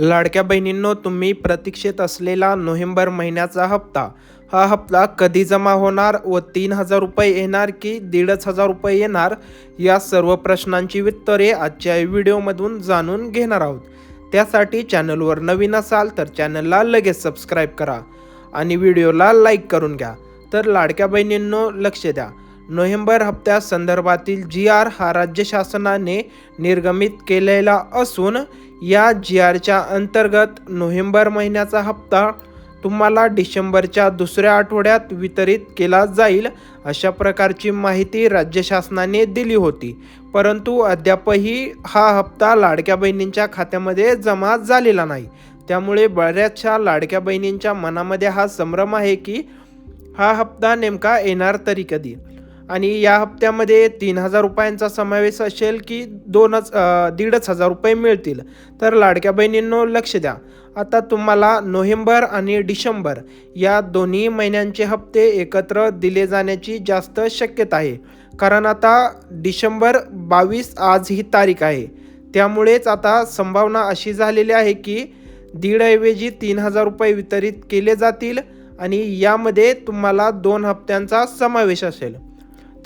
लाडक्या बहिणींनो तुम्ही प्रतीक्षेत असलेला नोव्हेंबर महिन्याचा हप्ता. हा हप्ता कधी जमा होणार व तीन हजार रुपये येणार की दीडच हजार रुपये येणार या सर्व प्रश्नांची उत्तरे आजच्या व्हिडिओमधून जाणून घेणार आहोत. त्यासाठी चॅनलवर नवीन असाल तर चॅनलला लगेच सबस्क्राईब करा आणि व्हिडिओला लाईक करून घ्या. तर लाडक्या बहिणींनो लक्ष द्या. नोव्हेंबर हप्त्या संदर्भातील जी आर हा राज्य शासनाने निर्गमित केलेला असून या जी आरच्या अंतर्गत नोव्हेंबर महिन्याचा हप्ता तुम्हाला डिसेंबरच्या दुसऱ्या आठवड्यात वितरित केला जाईल अशा प्रकारची माहिती राज्य शासनाने दिली होती. परंतु अद्यापही हा हप्ता लाडक्या बहिणींच्या खात्यामध्ये जमा झालेला नाही. त्यामुळे बऱ्याचशा लाडक्या बहिणींच्या मनामध्ये हा संभ्रम आहे की हा हप्ता नेमका येणार तरी कधी? आणि या हप्त्यामध्ये तीन हजार रुपयांचा समावेश असेल की दोनच दीडच हजार रुपये मिळतील. तर लाडक्या बहिणींनो लक्ष द्या. आता तुम्हाला नोव्हेंबर आणि डिसेंबर या दोन्ही महिन्यांचे हप्ते एकत्र दिले जाण्याची जास्त शक्यता आहे. कारण आता डिसेंबर बावीस आज ही तारीख आहे. त्यामुळेच आता संभावना अशी झालेली आहे की दीडऐवजी तीन हजार रुपये वितरित केले जातील आणि यामध्ये तुम्हाला दोन हप्त्यांचा समावेश असेल.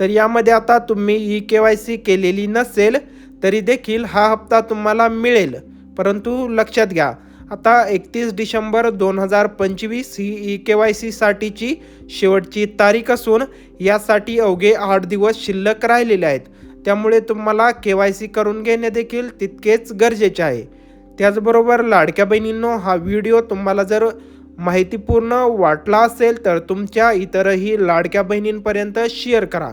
तर यामध्ये आता तुम्ही ई के वाय सी केलेली नसेल तरी देखील हा हप्ता तुम्हाला मिळेल. परंतु लक्षात घ्या आता एकतीस डिसेंबर दोन हजार पंचवीस ही ई के वाय सीसाठीची शेवटची तारीख असून यासाठी अवघे आठ दिवस शिल्लक राहिलेले आहेत. त्यामुळे तुम्हाला के वाय सी करून घेणे देखील तितकेच गरजेचे आहे. त्याचबरोबर लाडक्या बहिणींनो हा व्हिडिओ तुम्हाला जर माहितीपूर्ण वाटला असेल तर तुमच्या इतरही लाडक्या बहिणींपर्यंत शेअर करा.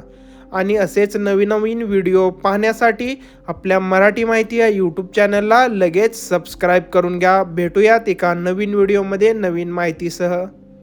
आणि असेच नवीन नवीन व्हिडिओ पाहण्यासाठी आपल्या मराठी माहिती या यूट्यूब चॅनलला लगेच सबस्क्राईब करून घ्या. भेटूयात एका नवीन व्हिडिओमध्ये नवीन माहितीसह.